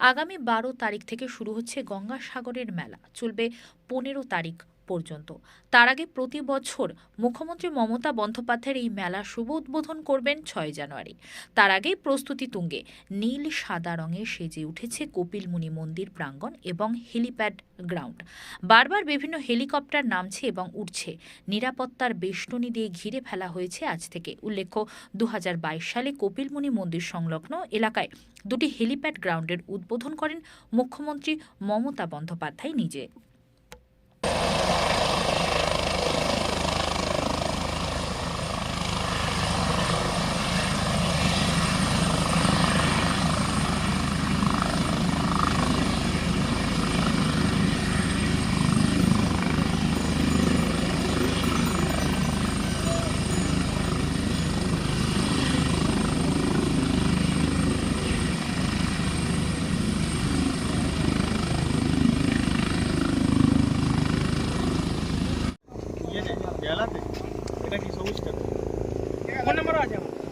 আগামী বারো তারিখ থেকে শুরু হচ্ছে গঙ্গাসাগরের মেলা। চলবে পনেরো তারিখ পর্যন্ত। তার আগে প্রতি বছর মুখ্যমন্ত্রী মমতা বন্দ্যোপাধ্যায়ের এই মেলা শুভ উদ্বোধন করবেন ছয় জানুয়ারি। তার আগেই প্রস্তুতি তুঙ্গে। নীল, সাদা রঙে সেজে উঠেছে কপিলমুনি মন্দির প্রাঙ্গণ এবং হেলিপ্যাড গ্রাউন্ড। বারবার বিভিন্ন হেলিকপ্টার নামছে এবং উঠছে নিরাপত্তার বেষ্টনী দিয়ে ঘিরে ফেলা হয়েছে আজ থেকে। উল্লেখ্য দু হাজার বাইশ সালে কপিলমুনি মন্দির সংলগ্ন এলাকায় দুটি হেলিপ্যাড গ্রাউন্ডের উদ্বোধন করেন মুখ্যমন্ত্রী মমতা বন্দ্যোপাধ্যায় নিজে। যে এটা কি সবুজ কেন ফোন নাম্বারও আছে আমার।